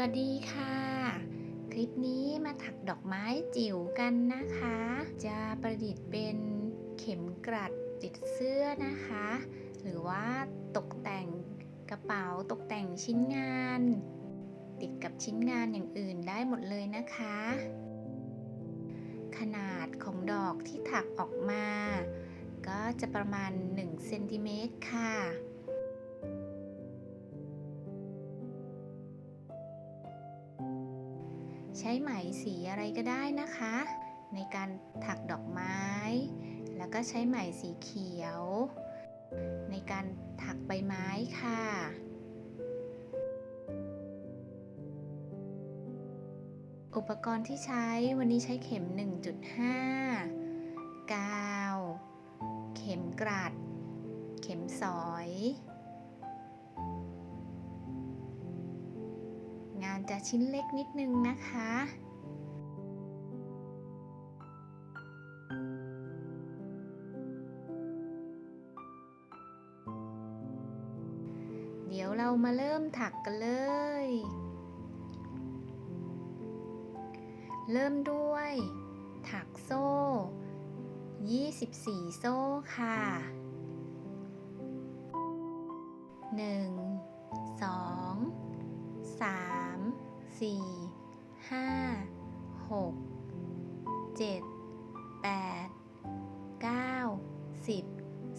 สวัสดีค่ะ คลิปนี้มาถักดอกไม้จิ๋วกันนะคะ จะประดิษฐ์เป็นเข็มกลัดติดเสื้อนะคะ หรือว่าตกแต่งกระเป๋าตกแต่งชิ้นงาน ติดกับชิ้นงานอย่างอื่นได้หมดเลยนะคะ ขนาดของดอกที่ถักออกมา ก็จะประมาณ1เซนติเมตรค่ะ ใช้ไหมสีอะไรก็ได้นะคะ ในการถักดอกไม้ แล้วก็ใช้ไหมสีเขียว ในการถักใบไม้ค่ะอุปกรณ์ที่ใช้วันนี้ใช้เข็ม 1.5 กาว เข็มกลัด เข็มสอย จะชิ้นเล็กนิดนึงนะคะ เดี๋ยวเรามาเริ่มถักกันเลย เริ่มด้วย ถักโซ่ 24 โซ่ค่ะ 1 2สาม สี่ห้าหกเจ็ดแปดเก้าสิบ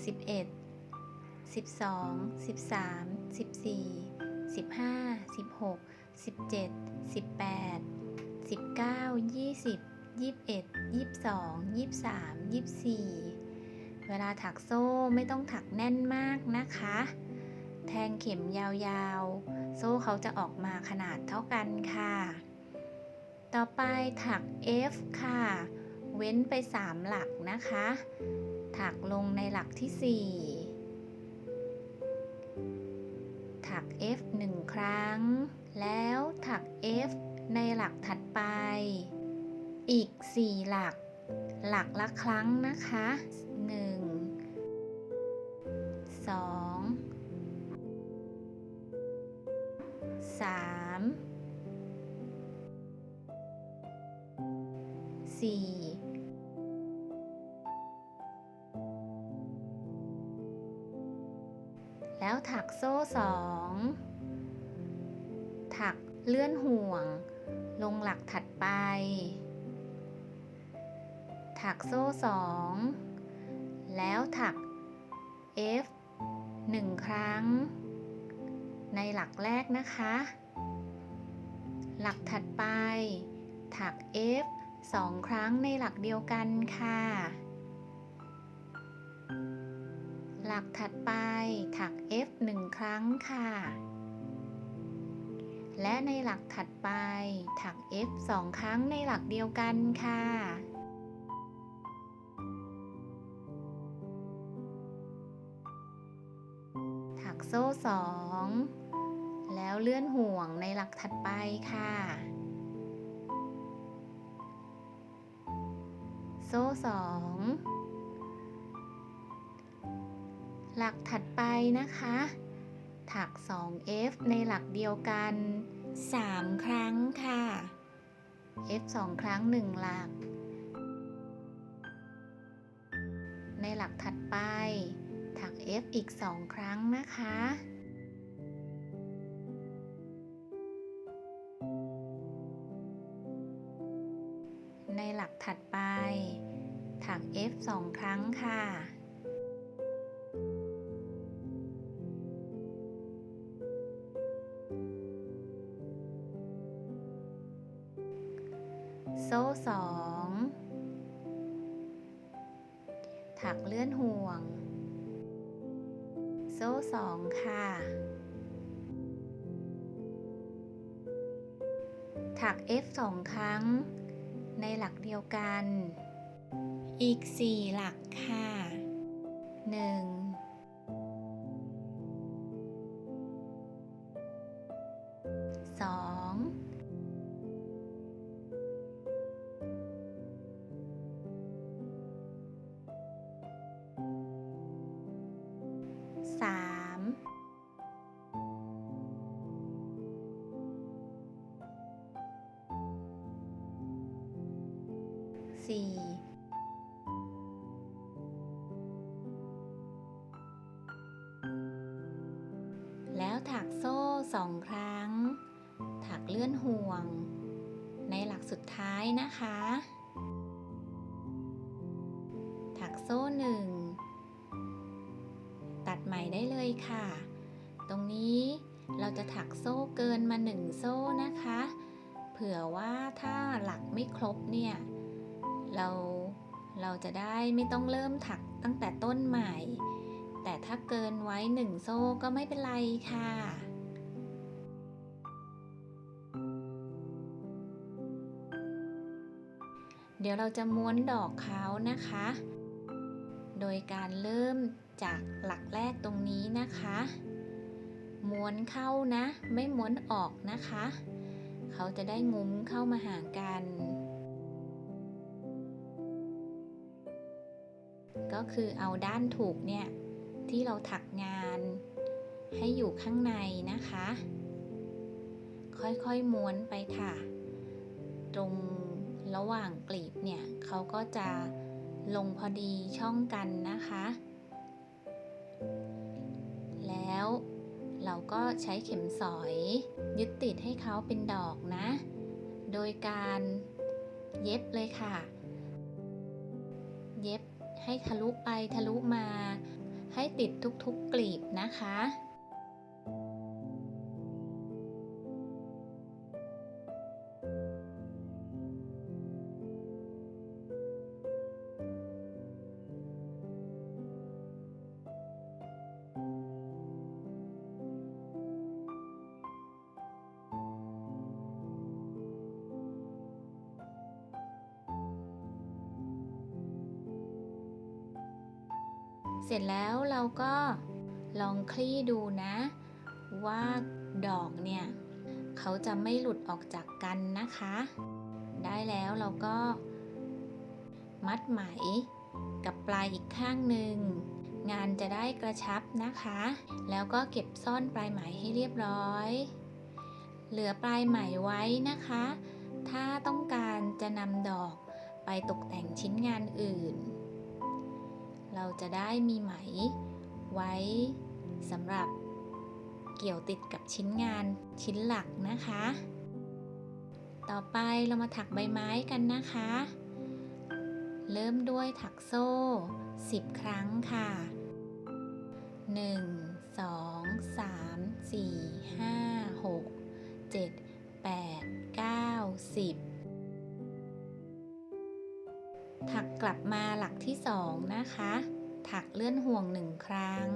สิบเอ็ดสิบสองสิบสามสิบสี่สิบห้าสิบหกสิบเจ็ดสิบแปดสิบเก้ายี่สิบยี่สิบเอ็ดยี่สิบสองยี่สิบสามยี่สิบสี่เวลาถักโซ่ไม่ต้องถักแน่นมากนะคะ แทงเข็มยาวๆ โซ่เขาจะออกมาขนาดเท่ากันค่ะ ต่อไปถัก F ค่ะ เว้นไป 3 หลักนะคะ ถักลงในหลักที่ 4 ถัก F 1 ครั้ง แล้วถัก F ในหลักถัดไป อีก 4 หลัก หลักละครั้งนะคะ 1 4แล้วถักโซ่สอง ถักเลื่อนห่วง ลงหลักถัดไป ถักโซ่สอง แล้วถัก F 1 ครั้ง ในหลักแรกนะคะ หลักถัดไป ถัก F 2ครั้งในหลักเดียวกันค่ะ หลักถัดไปถัก F 1 ครั้งค่ะ และในหลักถัดไปถัก F 2 ครั้งในหลักเดียวกันค่ะถักโซ่สองแล้วเลื่อนห่วงในหลักถัดไปค่ะ โซ่สองหลักถัดไปนะคะ ถัก 2F ในหลักเดียวกัน 3 ครั้งค่ะ F 2 ครั้ง 1 หลัก ในหลักถัดไป ถัก F อีก 2 ครั้งนะคะ ในหลักถัดไป ถัก F 2 ครั้งค่ะ โซ่สองถักเลื่อนห่วง โซ่สองค่ะ ถัก F สองครั้ง ในหลักเดียวกัน อีก 4 หลักค่ะ 1 สี่แล้วถักโซ่สองครั้ง ถักเลื่อนห่วง ในหลักสุดท้ายนะคะ ถักโซ่หนึ่ง ตัดใหม่ได้เลยค่ะ ตรงนี้เราจะถักโซ่เกินมาหนึ่งโซ่นะคะ เผื่อว่าถ้าหลักไม่ครบเนี่ย เราเราจะได้ไม่ต้องเริ่มถักตั้งแต่ต้นใหม่ แต่ถ้าเกินไว้หนึ่งโซ่ก็ไม่เป็นไรค่ะเดี๋ยวเราจะม้วนดอกเขานะคะ โดยการเริ่มจากหลักแรกตรงนี้นะคะ ม้วนเข้านะ ไม่ม้วนออกนะคะ เขาจะได้งุ้มเข้ามาหากัน ก็คือเอาด้านถูกเนี่ย ที่เราถักงานให้อยู่ข้างในนะคะ ค่อยๆม้วนไปค่ะ ตรงระหว่างกลีบเนี่ยเขาก็จะลงพอดีช่องกันนะคะ แล้วเราก็ใช้เข็มสอยยึดติดให้เขาเป็นดอกนะ โดยการเย็บเลยค่ะ เย็บ ให้ทะลุไปทะลุมา ให้ติดทุกๆกลีบนะคะ เสร็จแล้วเราก็ลองคลี่ดูนะ ว่าดอกเนี่ย เขาจะไม่หลุดออกจากกันนะคะ ได้แล้วเราก็ มัดไหมกับปลายอีกข้างหนึ่ง งานจะได้กระชับนะคะ แล้วก็เก็บซ่อนปลายไหมให้เรียบร้อย เหลือปลายไหมไว้นะคะ ถ้าต้องการจะนำดอกไปตกแต่งชิ้นงานอื่น เราจะได้มีไหมไว้สำหรับเกี่ยวติดกับชิ้นงานชิ้นหลักนะคะ ต่อไปเรามาถักใบไม้กันนะคะ เริ่มด้วยถักโซ่ 10 ครั้งค่ะ 1 2 3 4 5 6 7 8 9 10 ถักกลับมาหลักที่สองนะคะ ถักเลื่อนห่วงหนึ่งครั้ง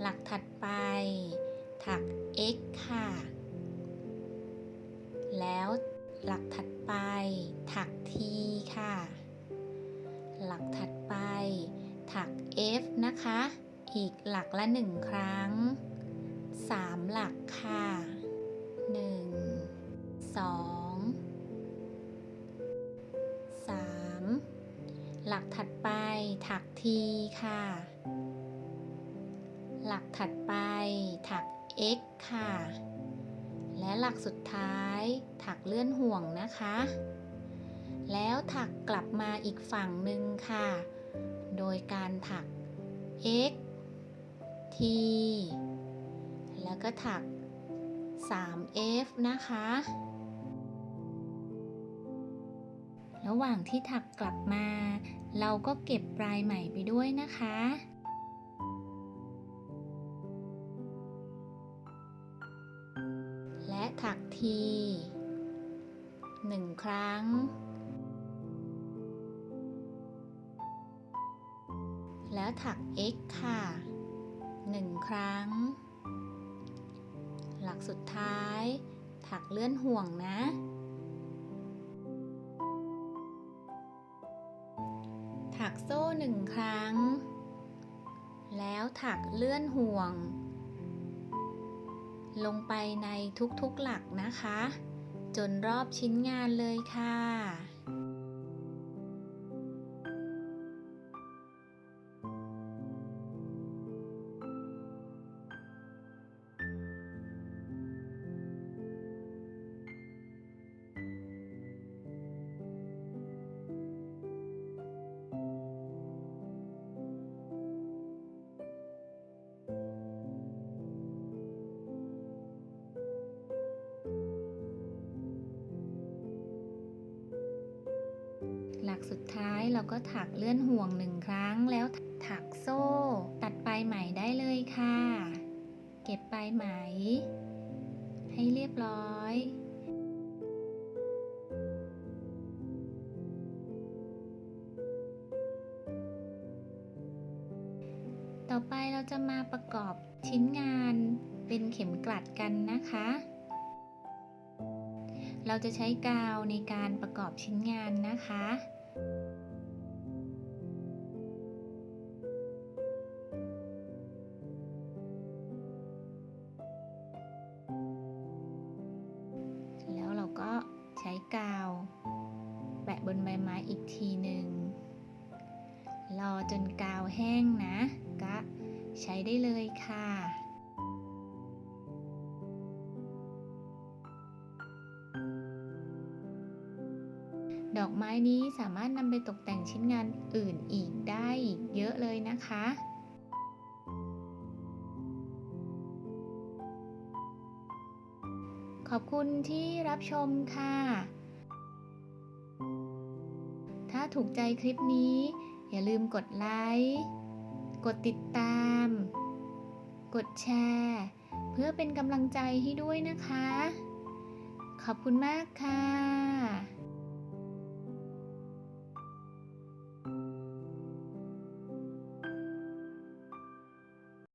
หลักถัดไป ถัก x ค่ะ แล้วหลักถัดไป ถัก t ค่ะ หลักถัดไป ถัก f นะคะ อีกหลักละหนึ่งครั้ง 3 หลักค่ะ 1 หลักถัดไปถักทีค่ะ หลักถัดไปถัก x ค่ะ และหลักสุดท้ายถักเลื่อนห่วงนะคะ แล้วถักกลับมาอีกฝั่งหนึ่งค่ะ โดยการถัก x t แล้วก็ถัก 3f นะคะระหว่างที่ถักกลับมา เราก็เก็บปลายใหม่ไปด้วยนะคะ และถักทีหนึ่งครั้ง แล้วถัก x ค่ะหนึ่งครั้ง หลักสุดท้าย ถักเลื่อนห่วงนะ กโซ่หนึ่งครั้ง แล้วถักเลื่อนห่วง ลงไปในทุกๆหลักนะคะ จนรอบชิ้นงานเลยค่ะ ก็ถักเลื่อนห่วงหนึ่งครั้งแล้วถักโซ่ ตัดปลายไหมได้เลยค่ะ เก็บปลายไหม ให้เรียบร้อยต่อไปเราจะมาประกอบชิ้นงานเป็นเข็มกลัดกันนะคะ เราจะใช้กาวในการประกอบชิ้นงานนะคะ ได้เลยค่ะดอกไม้นี้สามารถนำไปตกแต่งชิ้นงานอื่นอีกได้อีกเยอะเลยนะคะ ขอบคุณที่รับชมค่ะ ถ้าถูกใจคลิปนี้ อย่าลืมกดไลค์ กดติดตาม กดแชร์ เพื่อเป็นกำลังใจให้ด้วยนะคะ ขอบคุณมากค่ะ